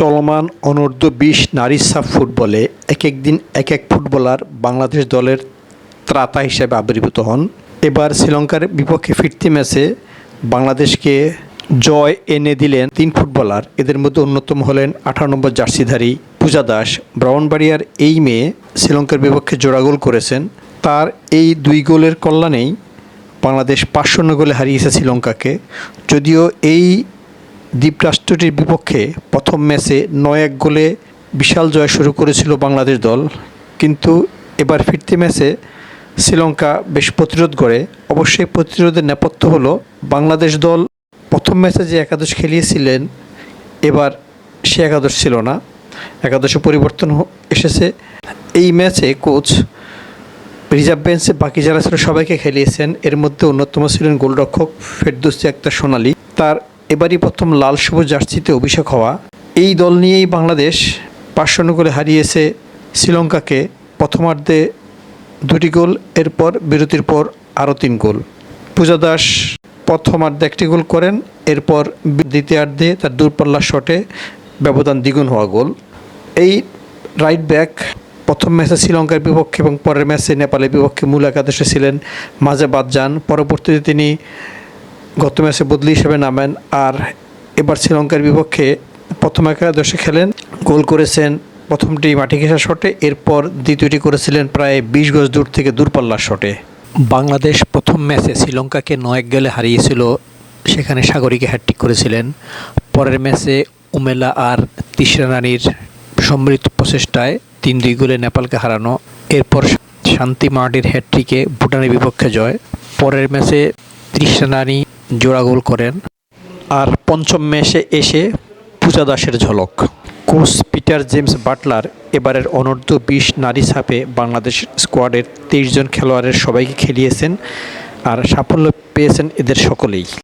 চলমান অনূর্ধ্ব বিশ নারী সাফ ফুটবলে এক এক দিন এক এক ফুটবলার বাংলাদেশ দলের ত্রাতা হিসেবে আবির্ভূত হন। এবার শ্রীলঙ্কার বিপক্ষে ফিরতি ম্যাচে বাংলাদেশকে জয় এনে দিলেন তিন ফুটবলার। এদের মধ্যে অন্যতম হলেন আঠারো নম্বর জার্সিধারী পূজা দাস। ব্রাউনবাড়িয়ার এই মেয়ে শ্রীলঙ্কার বিপক্ষে জোড়া গোল করেছেন। তার এই দুই গোলের কল্যাণেই বাংলাদেশ পাঁচ শূন্য গোলে হারিয়েছে শ্রীলঙ্কাকে। যদিও এই দ্বীপরাষ্ট্রটির বিপক্ষে প্রথম ম্যাচে নয় এক গোলে বিশাল জয় শুরু করেছিল বাংলাদেশ দল। কিন্তু এবার ফিরতি ম্যাচে শ্রীলঙ্কা বেশ প্রতিরোধ করে অবশ্যই প্রতিরোধের নেপথ্য হলো বাংলাদেশ দল প্রথম ম্যাচে যে একাদশ খেলিয়েছিলেন, এবার সে একাদশ ছিল না। একাদশে পরিবর্তন এসেছে। এই ম্যাচে কোচ রিজার্ভ বেঞ্চে বাকি যারা ছিল সবাইকে খেলিয়েছেন। এর মধ্যে অন্যতম ছিলেন গোলরক্ষক ফেরদৌসি আক্তার সোনালি। তার এবারই প্রথম লাল সবুজ জার্সিতে অভিষেক হওয়া। এই দল নিয়েই বাংলাদেশ পাঁচ শূন্য করে হারিয়েছে শ্রীলঙ্কাকে। প্রথমার্ধে দুটি গোল, এরপর বিরতির পর আরও তিন গোল। পূজা দাস প্রথমার্ধে একটি গোল করেন, এরপর দ্বিতীয়ার্ধে তার দূরপাল্লার শটে ব্যবধান দ্বিগুণ হওয়া গোল। এই রাইট ব্যাক প্রথম ম্যাচে শ্রীলঙ্কার বিপক্ষে এবং পরের ম্যাচে নেপালের বিপক্ষে মূল একাদশে ছিলেন মাঝে বাদ যান পরবর্তীতে তিনি গত ম্যাচে বদলি হিসেবে নামেন। আর এবার শ্রীলঙ্কার বিপক্ষে প্রথম একাদশে খেলেন, গোল করেছেন প্রথমটি মাটি ঘেঁষা শটে, এরপর দ্বিতীয়টি করেছিলেন প্রায় বিশ গজ দূর থেকে দূরপাল্লার শটে। বাংলাদেশ প্রথম ম্যাচে শ্রীলঙ্কাকে নয় গেলে হারিয়েছিল, সেখানে সাগরিকে হ্যাট্রিক করেছিলেন। পরের ম্যাচে উমেলা আর তিশরা রানীর সমৃদ্ধ প্রচেষ্টায় তিন দুই গোলে নেপালকে হারানো, এরপর শান্তি মার্টির হ্যাট্রিকে ভুটানের বিপক্ষে জয়। পরের ম্যাচে তৃষ্ণা রানী জোড়া গোল করেন। আর পঞ্চম ম্যাচে এসে পূজা দাসের ঝলক। কোচ পিটার জেমস বাটলার এবারের অনূর্ধ্ব বিশ নারী ছাপে বাংলাদেশ স্কোয়াডের তেইশ জন খেলোয়াড়ের সবাইকে খেলিয়েছেন আর সাফল্য পেয়েছেন এদের সকলেই।